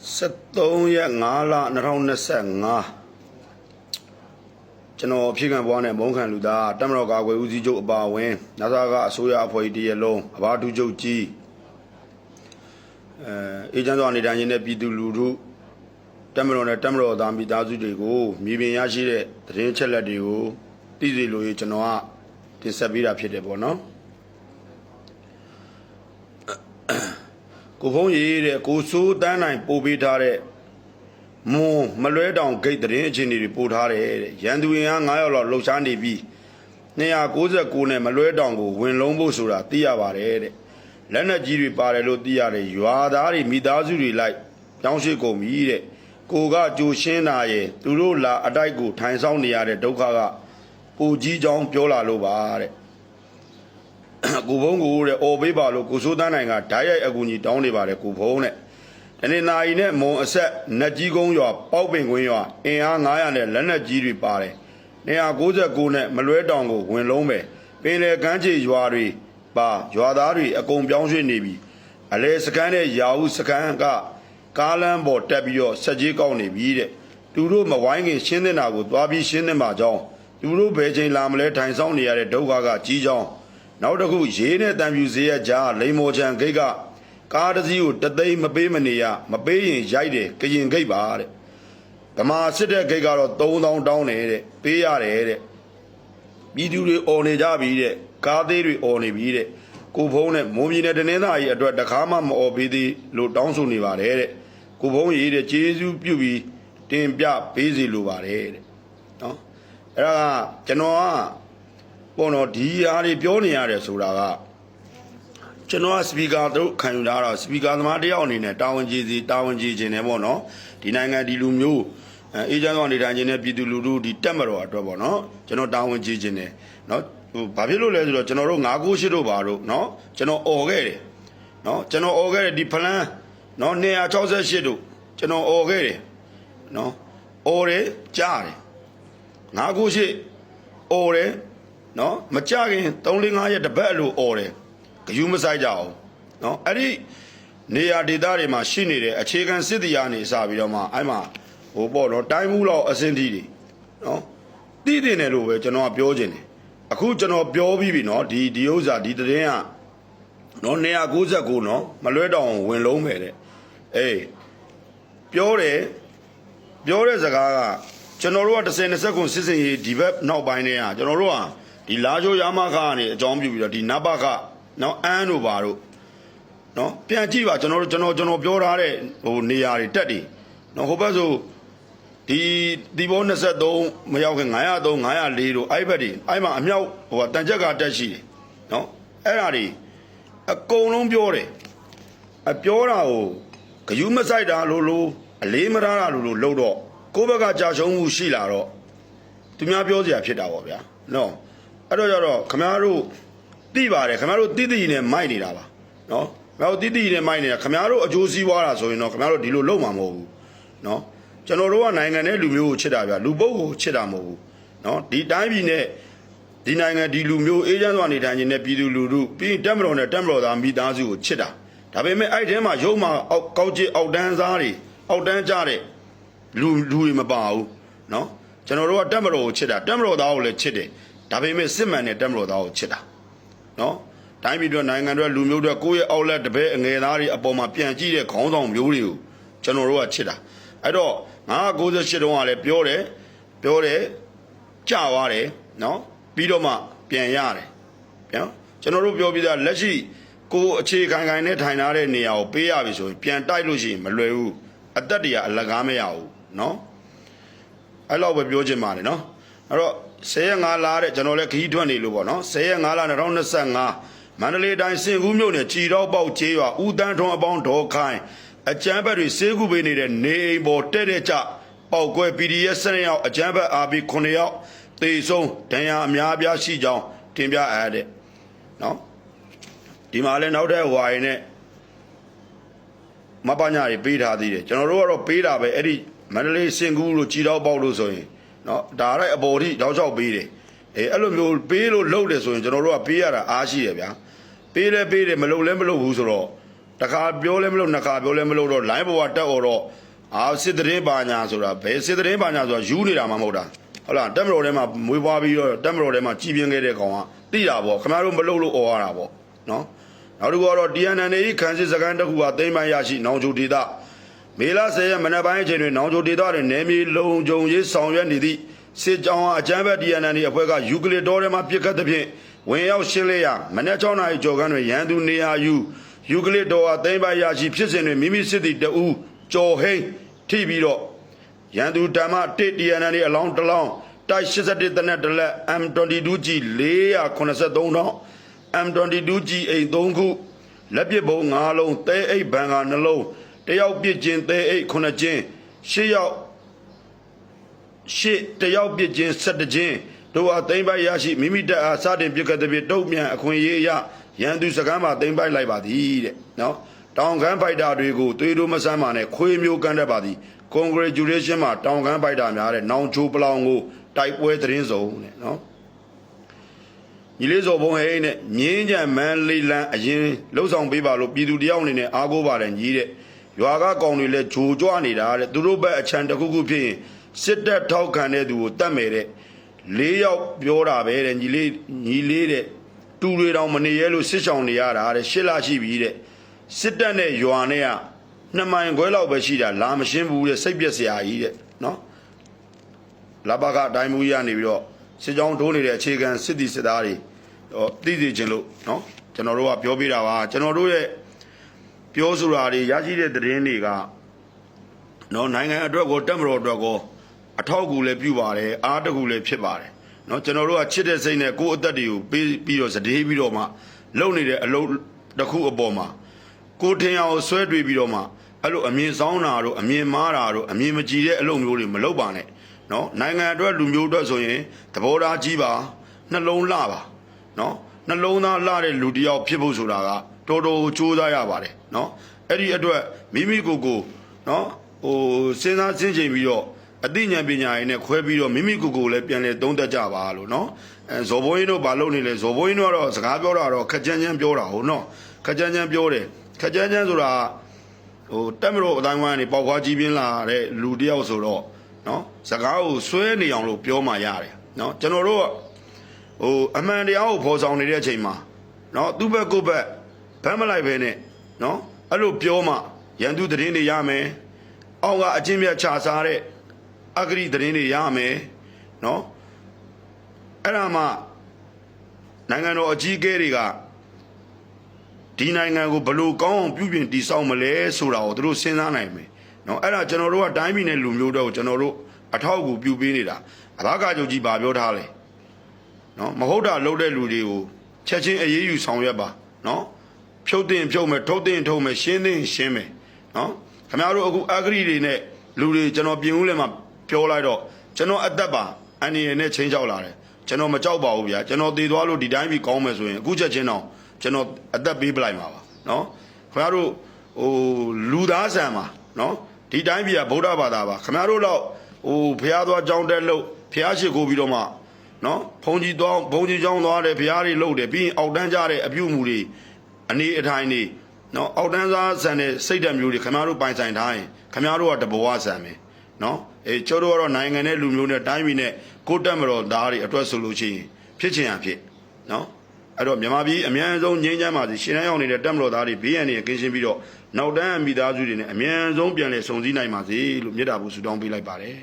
73ရက်5လ2025ကျွန်တော်ဖြည့်ခံပွားနဲ့မုံခံလူသားတမတော်ကာကွယ်ဦးစီးချုပ်အပါအဝင်နာသာကအစိုးရအဖွဲ့တရလုံးအဘာဒုချုပ်ကြီးအဲအေဂျင့်တော်အနေတိုင်းနဲ့ပြည်သူလူထုတမတော်နဲ့တမတော်သားမိသားစုတွေကိုမြေပြင်ရရှိတဲ့သတင်းချက်လက်တွေကိုသိစေလိုရကျွန်တော်ကတင်ဆက်ပေးတာဖြစ်တယ်ပေါ့နော် ကိုဖုံးရေးတဲ့ကိုစိုးတန်းနိုင်ပို့ပေးထားတဲ့မွန်မလွဲတောင်ဂိတ်သတင်းအခြေအနေတွေပို့ထားတယ်တဲ့ရန်သူရင်အား9ရောက်လောက်လှုပ်ရှားနေပြီး299နဲ့မလွဲတောင်ကိုဝင်လုံးဖို့ဆိုတာသိရပါတယ်တဲ့လက်နက်ကြီးတွေပါတယ်လို့သိရတယ်ရွာသားတွေမိသားစုတွေလိုက်တောင်းရှိကုန်ပြီတဲ့ကိုကကြိုရှင်းတာရဲ့သူတို့လာအတိုက်ကိုထိုင်ဆောင်နေရတဲ့ဒုက္ခကပူကြီးချောင်းပြောလာလို့ပါတဲ့ ကိုဖုံးကိုတဲ့အော်ပေးပါလို့ကိုစိုးတန်းနိုင်ကဓာတ်ရိုက်အကူကြီးတောင်းနေပါတယ်ကိုဖုံးတဲ့တနေ့နာရီနဲ့မုံအဆက်နတ်ကြီးကုန်းရွာပေါက်ပင်ကွင်းရွာအင်အား900နဲ့လက်နက်ကြီးတွေပါတယ်299နဲ့မလွဲတောင်ကိုဝင်လုံးပဲပင်လေကမ်းခြေရွာတွေပါရွာသားတွေအကုန်ပြောင်းရွှေ့နေပြီအလဲစကန်တဲ့ရာဟုစကန်ကကားလမ်းပေါ်တက်ပြီးတော့ဆက်ကြီးကောက်နေပြီတဲ့သူတို့မဝိုင်းခင်ရှင်းနေတာကိုသွားပြီးရှင်းနေမှာကြောင်းသူတို့ဘယ်ချိန်လာမလဲထိုင်ဆောင်နေရတဲ့ဒုက္ခကကြီးကြောင်း နောက်တစ်ခုရေးနဲ့တံပြူဈေးရကြားလိန်မော်ချံဂိတ်ကကားတစ်စီးကိုတသိန်းမပေးမနေရမပေးရင်ရိုက်တယ်ကရင်ဂိတ်ပါတဲ့ဓမ္မစစ်တဲ့ဂိတ်ကတော့3000တောင်းတယ်တဲ့ပေးရတယ်တဲ့ပြည်သူတွေអော်နေကြပြီတဲ့ကားသေးတွေអော်နေပြီတဲ့ကိုဖုံးနဲ့မွန်ပြည်နယ်တနင်္သာရီအတွက်တခါမှမអော်ပေးသေးလို့တောင်းဆိုနေပါတယ်တဲ့ကိုဖုံးရေးတဲ့ကျေးဇူးပြုပြီးတင်ပြပေးစီလိုပါတယ်တဲ့နော်အဲ့ဒါကကျွန်တော်က ပေါ့နော်ဒီအားတွေပြောနေရတယ်ဆိုတာကကျွန်တော်ကစပီကာတို့ခံယူလာတော့စပီကာသမားတယောက်အနေနဲ့တာဝန်ကြီးစီတာဝန်ကြီးခြင်းနဲ့ပေါ့နော်ဒီနိုင်ငံဒီလူမျိုးအဲအေဂျင့်ကောင်နေထိုင်ခြင်းနဲ့ပြည်သူလူထုဒီတက်မတော်အတွက်ပေါ့နော်ကျွန်တော်တာဝန်ကြီးခြင်းနဲ့နော်ဟိုဘာဖြစ်လို့လဲဆိုတော့ကျွန်တော်တို့998တို့ပါတို့နော်ကျွန်တော်អော်ခဲ့တယ်နော်ကျွန်တော်អော်ခဲ့တယ်ဒီဖလန်းနော်268တို့ကျွန်တော်អော်ခဲ့တယ်နော်អော်တယ်ကြားတယ်998អော်တယ် နော်မကြခင်3-5ရက်တပတ်အလိုអော်တယ်ဂယူးမဆိုင်ကြအောင်နော်အဲ့ဒီနေရာဒေသတွေမှာရှိနေတဲ့အခြေခံစစ်တရားနေစပြီးတော့မှအဲ့မှာဟိုပေါ့နော်တိုင်းမှုလောက်အစင်းတီးတွေနော်တည်တင်တယ်လို့ပဲကျွန်တော်ကပြောခြင်းတယ်အခုကျွန်တော်ပြောပြီးပြီနော်ဒီဒီဥစ္စာဒီတရင်ကနော်199နော်မလွဲတောင်ဝင်လုံးပဲတဲ့အေးပြောတယ်ပြောတဲ့စကားကကျွန်တော်တို့က30 20ခုစစ်စင်ရေးဒီဘက်နောက်ပိုင်းတည်းကကျွန်တော်တို့က ဒီလာချိုရမခကနေအကြောင်းပြုပြီးတော့ဒီနဘကနော်အန်းတို့ပါတို့နော်ပြန်ကြည့်ပါကျွန်တော်တို့ကျွန်တော်ကျွန်တော်ပြောထားတဲ့ဟိုနေရာတွေတက်တယ်နော်ဟိုဘက်ဆိုဒီဒီဘော23မရောက်ခင်903 904တို့အဲ့ဘက်တွေအဲ့မှာအမြောက်ဟိုကတန်ချက်ကတက်ရှိတယ်နော်အဲ့ဒါတွေအကုန်လုံးပြောတယ်အပြောတာကိုဂယုမဆိုင်တာလို့လို့အလေးမထားတာလို့လို့လှုပ်တော့ကိုယ့်ဘက်ကကြာရှုံးမှုရှိလာတော့သူများပြောစရာဖြစ်တာပေါ့ဗျာနော် အဲ့တော့ကြတော့ခမားတို့သိပါတယ်ခမားတို့တိတိနဲ့မိုက်နေတာပါနော်ခမားတို့တိတိနဲ့မိုက်နေတာခမားတို့အကျိုးစီးပွားတာဆိုရင်တော့ခမားတို့ဒီလိုလုပ်မှာမဟုတ်ဘူးနော်ကျွန်တော်တို့ကနိုင်ငံနဲ့လူမျိုးကိုချစ်တာဗျလူပုဂ္ဂိုလ်ကိုချစ်တာမဟုတ်ဘူးနော်ဒီတိုင်းပြည်နဲ့ဒီနိုင်ငံဒီလူမျိုးအေးချမ်းစွာနေထိုင်ခြင်းနဲ့ပြည်သူလူထုပြီးတက်မတော်နဲ့တက်မတော်သားမိသားစုကိုချစ်တာဒါပေမဲ့အဲ့ထဲမှာရုံမှာအောက်ကောက်ကျစ်အောက်တန်းစားတွေအောက်တန်းကြတဲ့လူလူတွေမပါဘူးနော်ကျွန်တော်တို့ကတက်မတော်ကိုချစ်တာတက်မတော်သားကိုလည်းချစ်တယ် ဒါပေမဲ့စစ်မှန်တဲ့တက်မတော်သားကိုချစ်တာနော်တိုင်းပြည်အတွက်နိုင်ငံအတွက်လူမျိုးအတွက်ကိုယ့်ရဲ့အောက်လက်တပည့်အငယ်သားတွေအပေါ်မှာပြန်ကြည့်တဲ့ခေါင်းဆောင်မျိုးတွေကိုကျွန်တော်တို့ကချစ်တာအဲ့တော့998တုန်းကလည်းပြောတယ်ပြောတယ်ကြာသွားတယ်နော်ပြီးတော့မှပြန်ရတယ်ပြန်ကျွန်တော်တို့ပြောပြတာလက်ရှိကိုအခြေခံခံနဲ့ထိုင်ထားတဲ့နေရာကိုပေးရပြီဆိုရင်ပြန်တိုက်လို့ရှိရင်မလွယ်ဘူးအသက်တရာအလကားမရဘူးနော်အဲ့လောက်ပဲပြောချင်ပါတယ်နော်အဲ့တော့ 10ရက်5လတဲ့ကျွန်တော်လည်းခရီးထွက်နေလို့ပေါ့နော်10ရက်5လ2025မန္တလေးတိုင်းစင်ကူးမြို့နယ်ကြည်တော့ပေါက်ကျေးရွာဦးတန်းထွန်းအပေါင်းဒေါ်ခိုင်အကြမ်းဖက်တွေစေးကူပေးနေတဲ့နေအိမ်ပေါ်တဲ့တဲ့ကြပေါက်ကွဲ PDF 12ရောက်အကြမ်းဖက် RB 9ရောက်တေဆုံးဒဏ်ရာအများအပြားရှိကြောင်းတင်ပြအပ်တဲ့နော်ဒီမှာလည်းနောက်ထပ်ဟွာရင်နဲ့မပညာတွေပေးထားသေးတယ်ကျွန်တော်တို့ကတော့ပေးတာပဲအဲ့ဒီမန္တလေးစင်ကူးလို့ကြည်တော့ပေါက်လို့ဆိုရင် နော်ဒါရိုက်အပေါ်ထိရောက်ရောက်ပေးတယ်အဲအဲ့လိုမျိုးပေးလို့လုပ်တယ်ဆိုရင်ကျွန်တော်တို့ကပေးရတာအားရှိတယ်ဗျာပေးလဲပေးတယ်မလုပ်လဲမလုပ်ဘူးဆိုတော့တခါပြောလဲမလုပ်နှစ်ခါပြောလဲမလုပ်တော့ line ဘဝတက်တော့တော့အာစစ်တရင်ပါညာဆိုတာဘယ်စစ်တရင်ပါညာဆိုတာယူနေတာမှမဟုတ်တာဟုတ်လားတက်မတော်ထဲမှာမွေးပွားပြီးတော့တက်မတော်ထဲမှာကြည်ပြင်းခဲ့တဲ့ကောင်ကတိတာပေါ့ခင်ဗျားတို့မလုပ်လို့អော်ရတာပေါ့နော်နောက်တစ်ခုကတော့ TNN ဤခန်းစစ်စကန်တစ်ခုကတိမ့်ပိုင်းရရှိနောင်ချိုဒေတာ မေလ10ရက်မနက်ပိုင်းအချိန်တွင်နောင်ချိုဒေသတွင်နယ်မြေလုံခြုံရေးဆောင်ရွက်နေသည့်စစ်ကြောင်းအားအကြမ်းဖက် TNN ဤအဖွဲ့ကယူကလစ်တော်ထဲမှာပြစ်ခတ်သဖြင့်ဝင်ရောက်ရှင်းလင်းရာမနက်6နာရီကျော်ခန့်တွင်ရန်သူနေရာယူယူကလစ်တော်အားသိမ်းပိုင်းရရှိဖြစ်စဉ်တွင်မိမိစစ်သည်တဦးကျော်ဟိန်းထိပြီးတော့ရန်သူဓမ္မ1 TNN အလောင်းတစ်လောင်းတိုက်81တနက်တစ်လက် M22G 483တောင်း M22G အိမ်3ခုလက်ပစ်ဘုံ5လုံးသဲအိတ်ဘန်က2လုံး တယောက်ပစ်ချင်းသဲအိတ်9ချင်း10ယောက်ရှစ်တယောက်ပစ်ချင်း17ချင်းတို့အားသိမ့်ပိုက်ရရှိမိမိတက်အားစတင်ပြစ်ကတဲ့ပြတုတ်မြန်အခွင့်အရေးအရရန်သူစကမ်းမှာသိမ့်ပိုက်လိုက်ပါသည်တဲ့နော်တောင်ကမ်းဖိုက်တာတွေကိုသွေးတို့မဆမ်းပါနဲ့ခွေးမျိုးကမ်းတတ်ပါသည် congratulation မှာတောင်ကမ်းဖိုက်တာများတဲ့နောင်ချိုးပလောင်ကိုတိုက်ပွဲသတင်းစုံတဲ့နော်ညီလေးစော်ဘုံဟဲ့နဲ့ငင်းကြံမန်းလေးလန်းအရင်လှုပ်ဆောင်ပေးပါလို့ပြည်သူတယောက်အနေနဲ့အားကိုးပါတယ်ညီတဲ့ ရွာကကောင်တွေလည်းဂျိုကြွနေတာတဲ့သူတို့ဘက်အချံတစ်ခုခုဖြစ်ရင်စစ်တပ်ထောက်ခံတဲ့သူကိုတတ်မယ်တဲ့လေးယောက်ပြောတာပဲတဲ့ညီလေးညီလေးတဲ့တူတွေတောင်မနေရဲလို့စစ်ဆောင်နေရတာတဲ့ရှစ်လရှိပြီတဲ့စစ်တပ်နဲ့ရွာနဲ့ကနှစ်မိုင်ခွဲလောက်ပဲရှိတာလာမရှင်းဘူးတဲ့စိတ်ပြက်စရာကြီးတဲ့နော်လဘကအတိုင်းမူရနေပြီးတော့စစ်ကြောင်းထိုးနေတဲ့အခြေခံစစ်တီစစ်သားတွေဟောသိသိချင်းလို့နော်ကျွန်တော်တို့ကပြောပြတာပါကျွန်တော်တို့ရဲ့ ပြောဆိုတာတွေရရှိတဲ့သတင်းတွေကနော်နိုင်ငံအတွက်ကိုတက်မတော်အတွက်ကိုအထောက်အကူလည်းပြုပါတယ်အားတကူလည်းဖြစ်ပါတယ်နော်ကျွန်တော်တို့ကချစ်တဲ့စိတ်နဲ့ကိုယ့်အသက်တွေကိုပေးပြီးတော့စတေးပြီးတော့မှလုပ်နေတဲ့အလုပ်တစ်ခုအပေါ်မှာကိုထင်အောင်ဆွဲတွေးပြီးတော့မှအဲ့လိုအမြင်ဆောင်တာတို့အမြင်မားတာတို့အမြင်မကြည်တဲ့အလုပ်မျိုးတွေမလုပ်ပါနဲ့နော်နိုင်ငံအတွက်လူမျိုးအတွက်ဆိုရင်သဘောထားကြီးပါနှလုံးလှပါနော်နှလုံးသားလှတဲ့လူတယောက်ဖြစ်ဖို့ဆိုတာကတော်တော်ကြိုးစားရပါတယ် နော်အဲ့ဒီအတွက်မိမိကိုယ်ကိုနော်ဟိုစဉ်းစားစဉ်းကျင်ပြီးတော့အသိဉာဏ်ပညာရည်နဲ့ခွဲပြီးတော့မိမိကိုယ်ကိုယ်လည်းပြန်လဲသုံးသပ်ကြပါလို့နော်အဲဇော်ဘိုးကြီးတို့ဘာလုပ်နေလဲဇော်ဘိုးကြီးတို့ကတော့စကားပြောတာတော့ခက်ကြမ်းကြမ်းပြောတာဟုတ်နော်ခက်ကြမ်းကြမ်းပြောတယ်ခက်ကြမ်းကြမ်းဆိုတာဟိုတက်မလို့အတိုင်းဝိုင်းကနေပေါက်ခွားကြီးပြင်းလာတဲ့လူတစ်ယောက်ဆိုတော့နော်စကားကိုဆွဲနေအောင်လို့ပြောမှရတယ်နော်ကျွန်တော်တို့ကဟိုအမှန်တရားကိုဖော်ဆောင်နေတဲ့အချိန်မှာနော်သူ့ဘက်ကိုယ့်ဘက်ဗမ်းမလိုက်ပဲနဲ့ နော်အဲ့လိုပြောမှရန်သူသတင်းတွေရမယ်အောက်ကအချင်းမြတ်ခြာစားတဲ့အဂရိသတင်းတွေရမယ်နော်အဲ့ဒါမှနိုင်ငံတော်အကြီးအကဲတွေကဒီနိုင်ငံကိုဘယ်လိုကောင်းအောင်ပြုပြင်တည်ဆောက်မလဲဆိုတာကိုသူတို့စဉ်းစားနိုင်မယ်နော်အဲ့ဒါကျွန်တော်တို့ကတိုင်းပြည်နဲ့လူမျိုးတော့ကျွန်တော်တို့အထောက်အကူပြုပေးနေတာအဘကကြုတ်ကြီးဗာပြောထားလဲနော်မဟုတ်တာလုပ်တဲ့လူတွေကိုချက်ချင်းအေးအေးယူဆောင်ရွက်ပါနော် ဖြုတ်တင်ဖြုတ်မယ်ထုတ်တင်ထုတ်မယ်ရှင်းတင်ရှင်းမယ်နော်ခင်ဗျားတို့အခုအဂရိတွေနဲ့လူတွေကျွန်တော်ပြင်ဦးလည်းမှာပြောလိုက်တော့ကျွန်တော်အသက်ပါအန်ဒီရနဲ့ချင်းချောက်လာတယ်ကျွန်တော်မကြောက်ပါဘူးဗျာကျွန်တော်တည်သွားလို့ဒီတိုင်းပြီးကောင်းမယ်ဆိုရင်အခုချက်ချင်းတော့ကျွန်တော်အသက်ပေးပလိုက်မှာပါနော်ခင်ဗျားတို့ဟိုလူသားဆန်ပါနော်ဒီတိုင်းပြည်ကဗုဒ္ဓဘာသာပါခင်ဗျားတို့တော့ဟိုဖះသွားကြောင်းတက်လို့ဖះရှိခိုးပြီးတော့မှနော်ဘုံကြီးသွားဘုံကြီးကြောင်းသွားတယ်ဖះတွေလှုပ်တယ်ပြီးရင်အောက်တန်းကြတဲ့အပြုတ်မှုတွေ အနေအထိုင်တွေနော်အောက်တန်းစားဆန်တဲ့စိတ်ဓာတ်မျိုးတွေခင်ဗျားတို့ပိုင်ဆိုင်ထားရင်ခင်ဗျားတို့ကတဘဝဆန်မယ်နော်အဲကျိုးတို့ကတော့နိုင်ငံနဲ့လူမျိုးနဲ့တိုင်းပြည်နဲ့ကိုယ်တက်မတော်သားတွေအတွက်ဆိုလို့ရှိရင်ဖြစ်ချင်ရဖြစ်နော်အဲ့တော့မြန်မာပြည်အများဆုံးငြိမ်းချမ်းပါစေရှင်ရန်ရောက်နေတဲ့တက်မတော်သားတွေဘေးရန်တွေကင်းရှင်းပြီးတော့နောက်တန်းမိသားစုတွေနဲ့အများဆုံးပြန်လည်ဆုံစည်းနိုင်ပါစေလို့မြတ်တာဘူးဆုတောင်းပေးလိုက်ပါတယ်